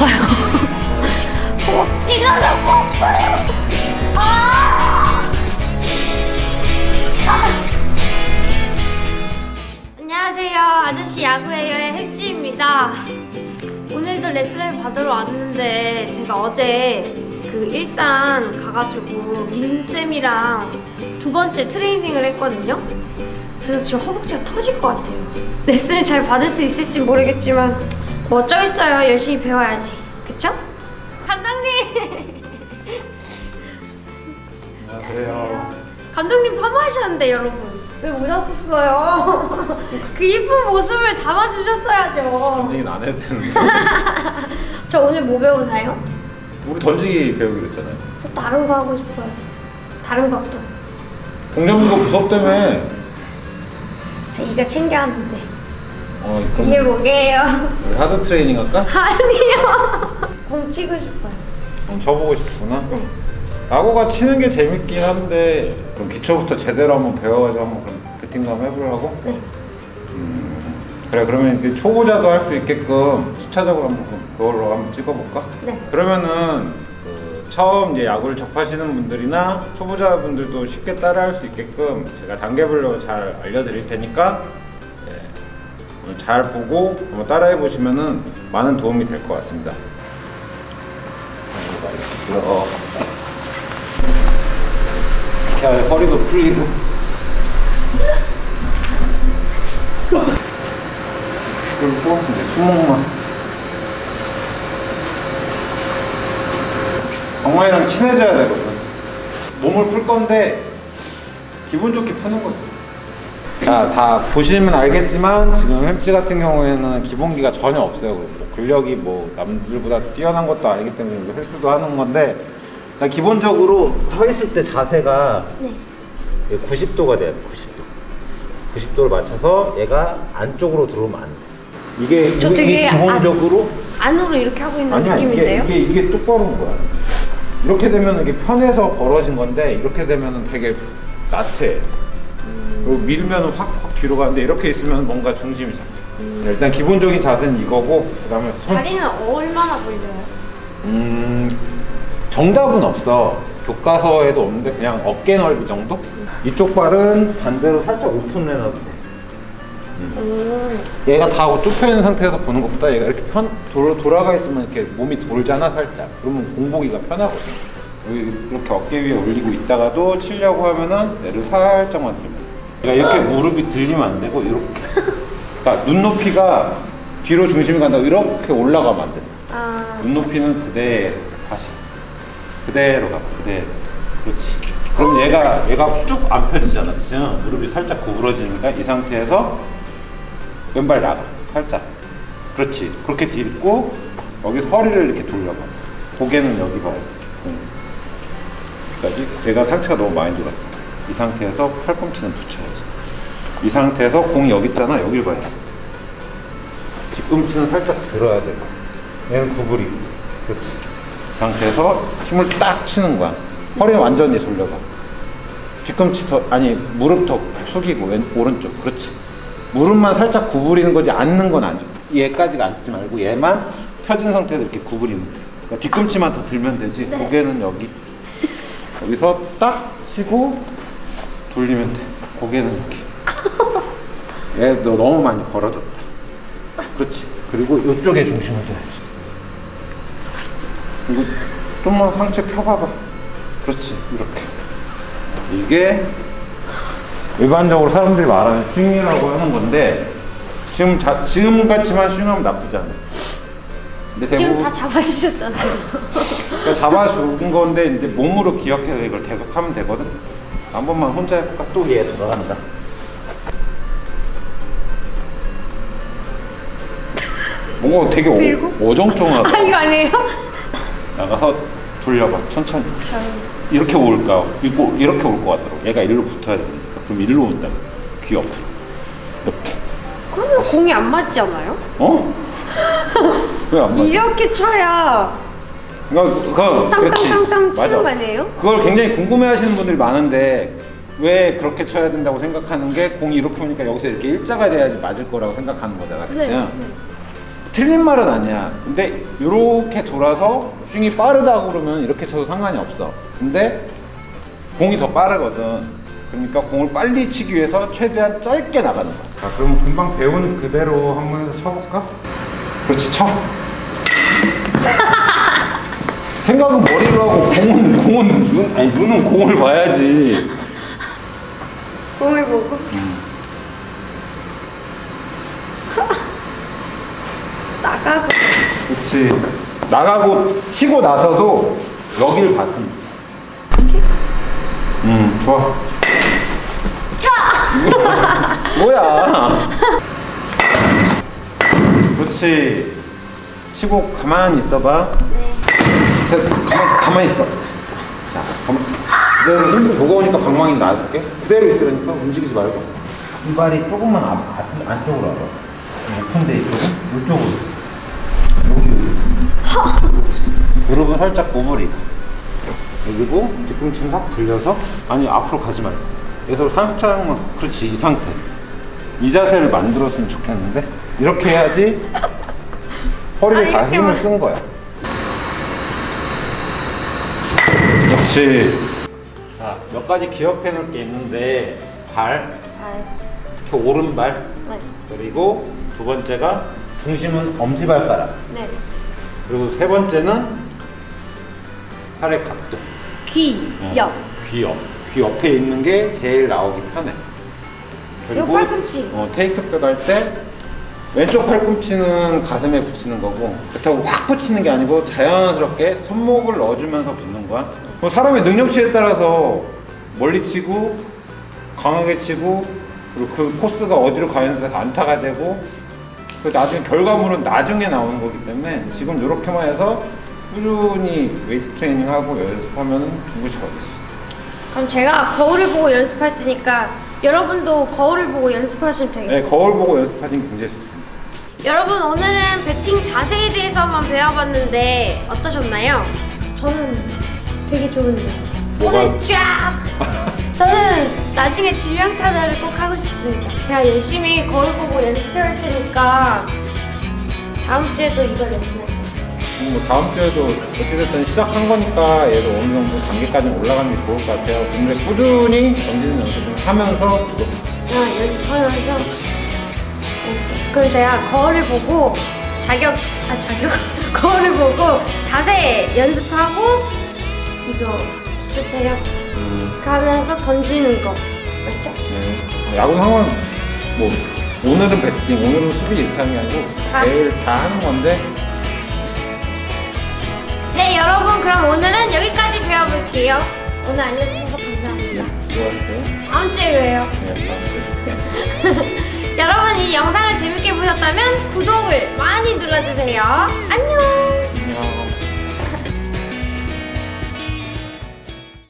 아파요. 허벅지가 너무 아파요. 아! 아! 안녕하세요. 아저씨 야구예요의 햄지입니다. 오늘도 레슨을 받으러 왔는데 제가 어제 그 일산 가가지고 민쌤이랑 두 번째 트레이닝을 했거든요. 그래서 지금 허벅지가 터질 것 같아요. 레슨을 잘 받을 수 있을지 모르겠지만 뭐 어쩌겠어요. 열심히 배워야지. 그쵸? 감독님! 안녕하세요. 감독님 파마하셨는데 여러분 왜 오셨었어요? 그 이쁜 모습을 담아주셨어야죠. 얘기는 안 해도 되는데. 저 오늘 뭐 배우나요? 우리 던지기 배우기로 했잖아요. 저 다른 거 하고 싶어요. 다른 것도. 공정부가 무섭다며. 저 이거 챙겨왔는데 어, 이게 뭐게요? 하드 트레이닝 할까? 아니요. 공 치고 싶어요. 그럼 쳐보고 싶구나. 네. 야구가 치는 게 재밌긴 한데 그럼 기초부터 제대로 한번 배워가지고 한번 그럼 한번 해보려고? 네. 그래 그러면 이제 초보자도 할 수 있게끔 수차적으로 한번 그- 그걸로 한번 찍어볼까? 네. 그러면은 그 처음 이제 야구를 접하시는 분들이나 초보자분들도 쉽게 따라할 수 있게끔 제가 단계별로 잘 알려드릴 테니까 잘 보고 한번 따라해 보시면은 많은 도움이 될 것 같습니다. 어. 이렇게 허리도 풀리고. 그리고 이제 수목만. 엉망이랑 친해져야 되거든. 몸을 풀 건데 기분 좋게 푸는 거지. 자, 다 보시면 알겠지만 지금 햄찌 같은 경우에는 기본기가 전혀 없어요. 뭐 근력이 뭐 남들보다 뛰어난 것도 아니기 때문에 헬스도 하는 건데 기본적으로 서 있을 때 자세가 네. 90도가 돼야 돼. 90도. 90도를 맞춰서 얘가 안쪽으로 들어오면 안 돼. 이게 저 이게 기본적으로 안 으로 이렇게 하고 있는 아니야 이게 느낌인데요? 이게 이게 똑바로인 거야. 이렇게 되면 이게 편해서 벌어진 건데 이렇게 되면은 되게. 그리고 밀면은 확확 뒤로 가는데 이렇게 있으면 뭔가 중심이 잡혀. 일단 기본적인 자세는 이거고 그다음에 손. 다리는 얼마나 걸려요? 음 정답은 없어. 교과서에도 없는데 그냥 어깨 넓이 정도? 이쪽 발은 반대로 살짝 오픈해놔도 돼. 음. 얘가 다 좁혀 있는 상태에서 보는 것보다 얘가 이렇게 편 돌, 돌아가 있으면 이렇게 몸이 돌잖아 살짝. 그러면 공보기가 편하거든. 이렇게 어깨 위에 올리고 있다가도 치려고 하면은 얘를 살짝만 들면. 돼. 그러니까 이렇게 무릎이 들리면 안 되고 이렇게. 그러니까 눈높이가 뒤로 중심이 간다고 이렇게 올라가면 안 돼. 아, 눈높이는 그대로 다시. 그대로 가. 그대로. 그렇지. 그럼 얘가 얘가 쭉 안 펴지잖아. 그치 무릎이 살짝 구부러지니까 이 상태에서 왼발 나가. 살짝. 그렇지. 그렇게 딛고 여기서 허리를 이렇게 돌려봐. 고개는 여기 봐야지 응. 여기까지 제가 상체가 너무 많이 돌았어 이 상태에서 팔꿈치는 붙여야지 이 상태에서 공 여기 있잖아 여길 봐야지 뒤꿈치는 살짝 들어야 돼. 얘는 구부리고. 그렇지. 이 상태에서 힘을 딱 치는 거야. 허리 완전히 돌려봐. 뒤꿈치 더, 아니, 무릎 더 숙이고, 왼, 오른쪽. 그렇지. 무릎만 살짝 구부리는 거지, 앉는 건 아니야. 얘까지가 앉지 말고, 얘만 펴진 상태에서 이렇게 구부리면 돼. 그러니까 뒤꿈치만 더 들면 되지. 네. 고개는 여기. 여기서 딱 치고, 돌리면 돼. 고개는 여기. 얘 너 너무 많이 벌어졌다. 그렇지. 그리고 이쪽에 중심을 둬야지. 그리고 좀만 상체 펴봐봐. 그렇지. 이렇게. 이게 일반적으로 사람들이 말하는 스윙이라고 하는 건데 지금 자, 지금 같이만 스윙하면 나쁘지 않아. 근데 지금 대부분 다 잡아주셨잖아요. 그러니까 잡아준 건데 이제 몸으로 기억해서 이걸 계속 하면 되거든. 한 번만 혼자 해볼까? 또얘 들어간다. 뭔가 되게 들고? 어, 어정쩡하다. 아, 이거 아니에요? 나가서 돌려봐 천천히 저 이렇게 올까 이거 이렇게 올 것 같더라고 얘가 일로 붙어야 되니까 그럼 일로 온다 귀 옆으로 이렇게 그러면 공이 안 맞지 않아요? 어? 왜 안 맞아? 이렇게 쳐야 그거 그거 그렇지 땅땅땅땅 치는 맞아 거 아니에요? 그걸 굉장히 궁금해하시는 분들이 많은데 왜 그렇게 쳐야 된다고 생각하는 게 공이 이렇게 오니까 여기서 이렇게 일자가 돼야지 맞을 거라고 생각하는 거잖아 그치? 네, 네. 틀린 말은 아니야. 근데 이렇게 돌아서 스윙이 빠르다고 그러면 이렇게 쳐도 상관이 없어. 근데 공이 더 빠르거든. 그러니까 공을 빨리 치기 위해서 최대한 짧게 나가는 거야. 자, 그럼 금방 배운 그대로 한번 해서 쳐볼까? 그렇지, 쳐. 생각은 머리로 하고 공은 공은 눈 아니 눈은 공을 봐야지. 공을 보고. 나가고. 그렇지. 나가고 치고 나서도 여기를 돼. 음, 좋아. 뭐야? 그렇지. 치고 가만히 있어봐. 네. 가만 가만히 있어. 자, 가만. 내가 힘들 무거우니까 방망이 놔둘게. 그대로 있으라니까 움직이지 말고. 이발이 조금만 앞, 앞 안쪽으로 와봐. 높은데 이쪽은 이쪽으로. 여기. 무릎은 살짝 구부리고. 그리고 뒤꿈치는 확 들려서 아니 앞으로 가지 말고 여기서 살짝만 그렇지 이 상태 이 자세를 만들었으면 좋겠는데 이렇게 해야지 허리를 다 아, 힘을 만- 쓴 거야 그렇지 자 몇 가지 기억해 놓을 게 있는데 발 발. 특히 오른발 네. 그리고 두 번째가 중심은 엄지발가락 네. 그리고 세 번째는 팔의 각도 귀, 어, 옆. 귀 옆. 귀 옆에 있는 게 제일 나오기 편해. 요 팔꿈치. 어, 테이크백 할 때 왼쪽 팔꿈치는 가슴에 붙이는 거고 그렇다고 확 붙이는 게 아니고 자연스럽게 손목을 넣어주면서 붙는 거야. 뭐 사람의 능력치에 따라서 멀리 치고 강하게 치고 그리고 그 코스가 어디로 가는지 안타가 되고 그 나중에 결과물은 나중에 나오는 거기 때문에 지금 이렇게만 해서 꾸준히 웨이트 트레이닝하고 연습하면 충분히 좋아질 수 있어. 그럼 제가 거울을 보고 연습할 테니까 여러분도 거울을 보고 연습하시면 되겠어요. 네, 거울 보고 연습하시는 게 굉장히 좋습니다. 여러분 오늘은 배팅 자세에 대해서 한번 배워봤는데 어떠셨나요? 저는 되게 좋은데. 뭐가- 손을 쫙! 저는 나중에 질량 타자를 꼭 하고 싶습니다. 제가 열심히 거울 보고 연습해올 테니까 다음 주에도 이걸 레슨할 거예요 뭐 다음 주에도 어찌됐든 시작한 거니까 얘도 어느 정도 단계까지 올라가는 게 좋을 것 같아요. 근데 꾸준히 던지는 연습을 하면서 또 아, 연습하면서? 알았어. 그럼 제가 거울을 보고 자격 아 자격? 거울을 보고 자세 연습하고 이거 주세요 가면서 던지는 거 맞죠? 네. 야구는 상관 뭐 오늘은 배팅, 오늘은 수비 이렇게 하는 게 아니고 다. 매일 다 하는 건데 네 여러분 그럼 오늘은 여기까지 배워볼게요 오늘 알려주셔서 감사합니다 좋았어요. 다음 주에 봬요 네, 다음 주에. 여러분 이 영상을 재밌게 보셨다면 구독을 많이 눌러주세요 안녕 안녕.